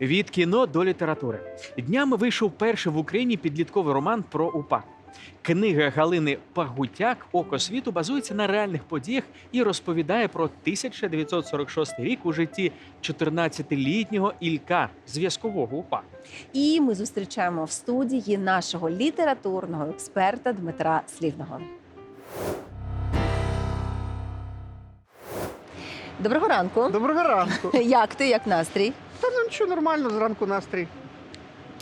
Від кіно до літератури. Днями вийшов перший в Україні підлітковий роман про УПА. Книга Галини Пагутяк Око світу базується на реальних подіях і розповідає про 1946 рік у житті 14-літнього Ілька, зв'язкового УПА. І ми зустрічаємо в студії нашого літературного експерта Дмитра Слівного. Доброго ранку. Доброго ранку. Як ти, як настрій? Та ну нічого нормально, зранку настрій.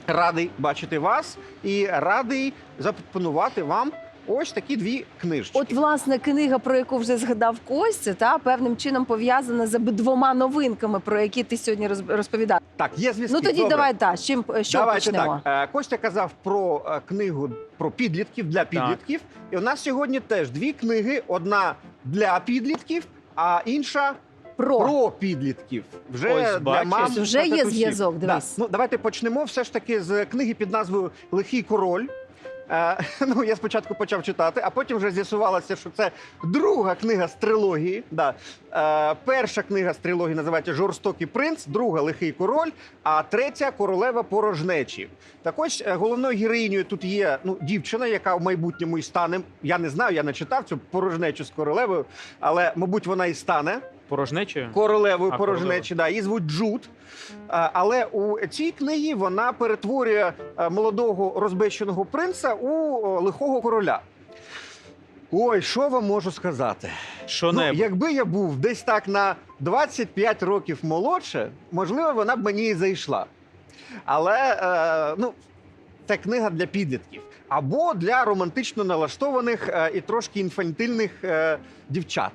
Радий бачити вас і радий запропонувати вам ось такі дві книжечки. От, власне, книга, про яку вже згадав Костя, та певним чином пов'язана з двома новинками, про які ти сьогодні розповідав. Так, є зв'язки. Ну тоді Добре. давай та з чим що Давайте почнемо? так. Е, Костя казав про е, книгу про підлітків для підлітків. І у нас сьогодні теж дві книги: одна для підлітків, а інша Про, про підлітків. Вже Ось, для мам вже є зв'язок, Да. Ну давайте почнемо все ж таки з книги під назвою Лихий король. Е, ну, я спочатку почав читати, а потім вже з'ясувалося, що це друга книга з трилогії. Да. Е, перша книга з трилогії називається Жорстокий принц, друга Лихий король, а третя королева порожнечі. Так ось е, головною героїнею тут є ну, дівчина, яка в майбутньому і стане. Я не знаю, я не читав цю порожнечу з королевою, але, мабуть, вона і стане Порожнечою? королевою А, порожнечі. Да, її звуть Джуд. А, Але у цій книгі вона перетворює е, молодого розбещеного принца у лихого короля. Ой, що вам можу сказати? Що Ну, не якби я був десь так на 25 років молодше, можливо, вона б мені і зайшла. Але е, ну, це книга для підлітків або для романтично налаштованих е, і трошки інфантильних е, дівчат.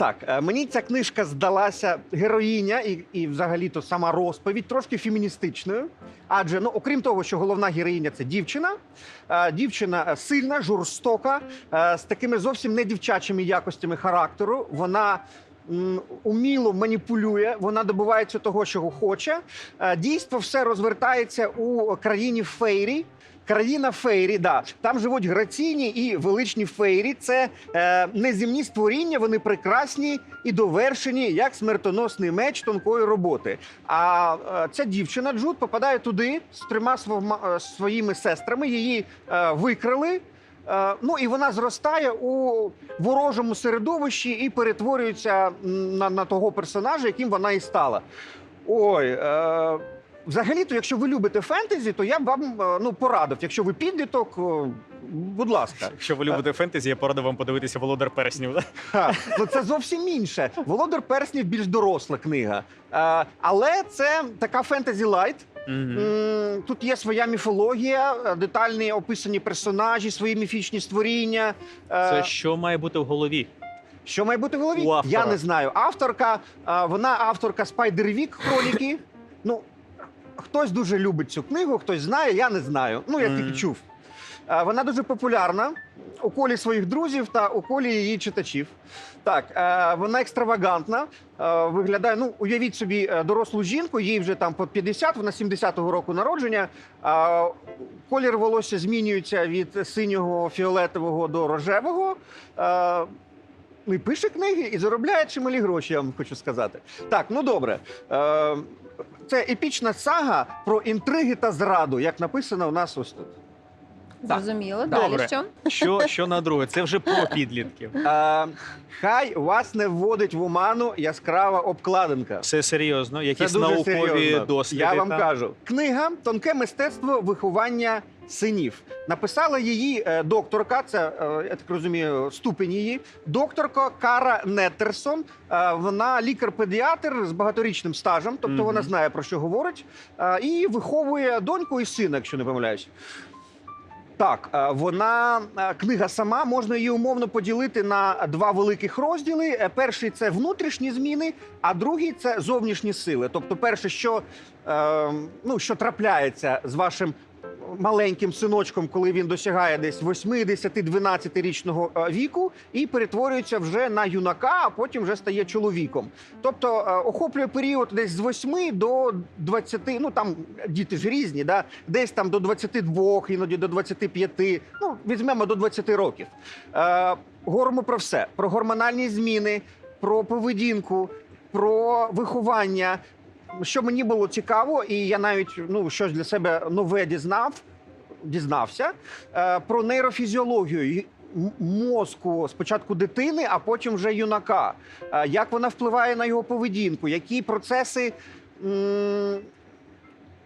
Так, е, мені ця книжка здалася героїня і, і взагалі-то сама розповідь трошки феміністичною. Адже, ну, окрім того, що головна героїня це дівчина, е, дівчина е, сильна, жорстока, з такими зовсім не дівчачими якостями характеру. Вона уміло маніпулює, вона добувається того, чого хоче. Е, Дійство все розвертається у країні Фейрі. Країна Фейрі, да. Там живуть граційні і величні фейрі. Це е, неземні створіння, вони прекрасні і довершені, як смертоносний меч тонкої роботи. А е, ця дівчина Джуд попадає туди з трьома е, своїми сестрами. Її е, викрали. Е, ну і вона зростає у ворожому середовищі і перетворюється на, на того персонажа, яким вона і стала. Ой. Е, Взагалі-то, якщо ви любите фентезі, то я б вам е, ну, порадив. Якщо ви підліток, будь ласка. Якщо ви любите фентезі, я порадив вам подивитися Володар Перснів. Ха, ну це зовсім інше. Володар Перснів більш доросла книга. Е, але це така фентезі лайт. М, Тут є своя міфологія, е, детальні описані персонажі, свої міфічні створіння. Е, Це що має бути в голові? Що має бути в голові? У автора. Я не знаю. Авторка, вона авторка Спайдервік Хроніки. Ну, хтось дуже любить цю книгу, хтось знає, я не знаю. Ну, я тільки чув. А, Вона дуже популярна у колі своїх друзів та у колі її читачів. Так, е, вона екстравагантна. е, Виглядає, ну, уявіть собі е, дорослу жінку, їй вже там по 50, вона 70-го року народження. Колір волосся змінюється від синього фіолетового до рожевого. Е, Ну, і пише книги і заробляє чималі гроші, я вам хочу сказати. Так, ну добре. Е, це епічна сага про інтриги та зраду, як написано у нас ось тут. Зрозуміло. Добре. Далі що? Що, що на друге? Це вже про підлітків. Е, хай вас не вводить в оману яскрава обкладинка. Все серйозно, Це якісь дуже наукові серйозно. досліди. Я вам та? кажу. Книга Тонке мистецтво виховання синів. Написала її е, докторка, це е, я так розумію, ступень її. Докторка Кара Неттерсон. Е, вона лікар-педіатр з багаторічним стажем, тобто Мгм. вона знає про що говорить, е, і виховує доньку і сина, якщо не помиляюсь. Так, е, вона е, книга сама можна її умовно поділити на два великих розділи. Е, Перший це внутрішні зміни, а другий це зовнішні сили. Тобто, перше, що, е, ну, що трапляється з вашим маленьким синочком, коли він досягає десь 8-10-12 річного е, віку, і перетворюється вже на юнака, а потім вже стає чоловіком. Тобто е, охоплює період десь з 8 до 20, ну там діти ж різні, да? десь там до 22, іноді до 25, ну візьмемо до 20 років. Е, говоримо про все: про гормональні зміни, про поведінку, про виховання. Що мені було цікаво, і я навіть ну щось для себе нове дізнав, дізнався е, про нейрофізіологію мозку спочатку дитини, а потім вже юнака. Е, як вона впливає на його поведінку, які процеси.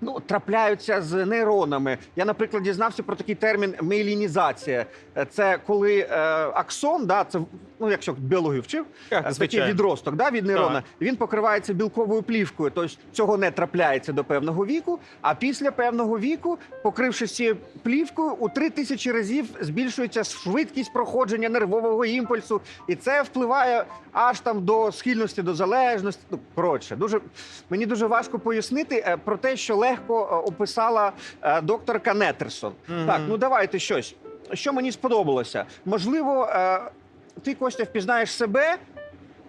Ну, трапляються з нейронами. Я, наприклад, дізнався про такий термін мейлінізація. Це коли е, аксон, да, це ну, якщо біологію вчив, Так, Е, такий відросток да, від нейрона. Так. Він покривається білковою плівкою. Тобто цього не трапляється до певного віку. А після певного віку, покрившись цією плівкою, у три тисячі разів збільшується швидкість проходження нервового імпульсу, і це впливає аж там до схильності до залежності. Ну коротше, дуже мені дуже важко пояснити е, про те, що легко е, описала е, докторка Нетерсон. Мгм. Так, ну давайте щось. Що мені сподобалося? Можливо, е, ти Костя впізнаєш себе,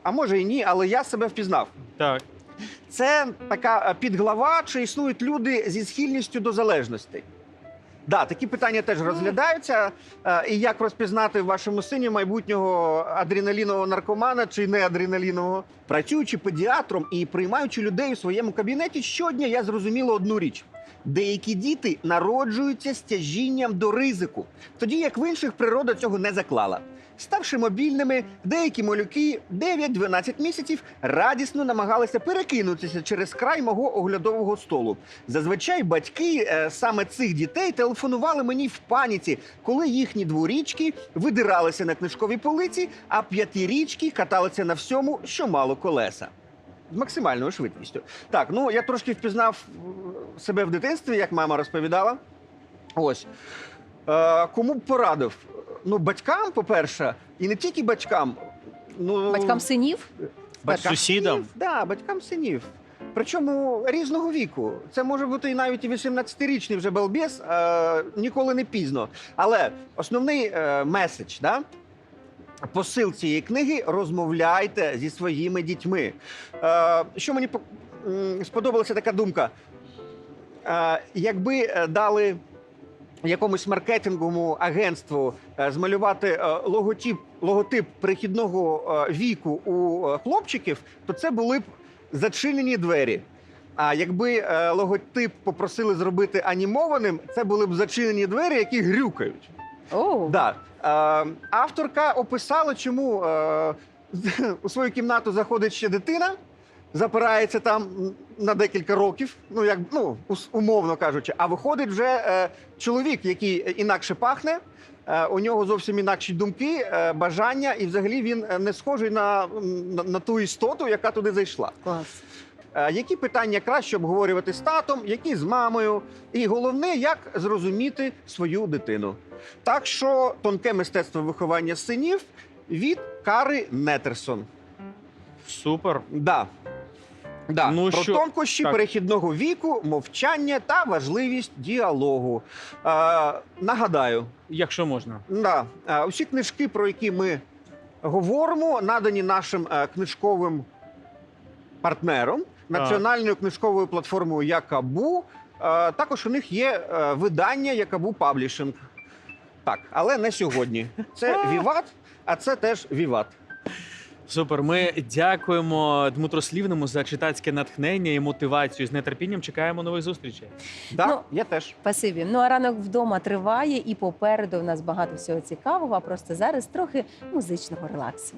а може і ні, але я себе впізнав. Так. Це така підглава, чи існують люди зі схильністю до залежностей. Да, такі питання теж розглядаються. Е, І як розпізнати в вашому сині майбутнього адреналінового наркомана чи не адреналінового? Працюючи педіатром і приймаючи людей у своєму кабінеті, щодня я зрозуміла одну річ. Деякі діти народжуються з тяжінням до ризику, тоді як в інших природа цього не заклала. Ставши мобільними, деякі малюки 9-12 місяців радісно намагалися перекинутися через край мого оглядового столу. Зазвичай батьки е, саме цих дітей телефонували мені в паніці, коли їхні дворічки видиралися на книжковій полиці, а п'ятирічки каталися на всьому, що мало колеса. З максимальною швидкістю. Так, ну я трошки впізнав е, себе в дитинстві, як мама розповідала. Ось. Е, кому б порадив? Ну, батькам, по-перше, і не тільки батькам. Ну, Батькам синів? батькам Сусідам? синів, да, батькам синів. Причому різного віку. Це може бути і навіть і 18-річний вже балбес, е, ніколи не пізно. Але основний е, меседж, да? посил цієї книги розмовляйте зі своїми дітьми. Е, що мені по- м, сподобалася така думка. Е, якби е, дали якомусь маркетинговому агентству е, змалювати е, логотип, логотип перехідного е, віку у хлопчиків, то це були б зачинені двері. А якби логотип попросили зробити анімованим, це були б зачинені двері, які грюкають. О, Да. Авторка описала, чому у свою кімнату заходить ще дитина, запирається там на декілька років, ну як ну умовно кажучи, а виходить вже е, чоловік, який інакше пахне. е, У нього зовсім інакші думки, е, бажання, і взагалі він е, не схожий на, на, на ту істоту, яка туди зайшла. клас. Е, Які питання краще обговорювати з татом, які з мамою, і головне, як зрозуміти свою дитину. Так що тонке мистецтво виховання синів від Кари Нетерсон. Супер. Да. Да. Ну, Про що- тонкощі так. перехідного віку, мовчання та важливість діалогу. Е, нагадаю, Якщо можна. Да. Усі книжки, про які ми говоримо, надані нашим е, книжковим партнером, національною книжковою платформою Якабу. Е, Також у них є е, видання Якабу Паблішинг. Так, але не сьогодні. Це Віват, а це теж Віват. Супер. Ми дякуємо Дмитру Слівному за читацьке натхнення і мотивацію. З нетерпінням чекаємо нових зустрічей. Да, Ну, я теж. Спасибі. Ну а ранок вдома триває, і попереду в нас багато всього цікавого. А просто зараз трохи музичного релаксу.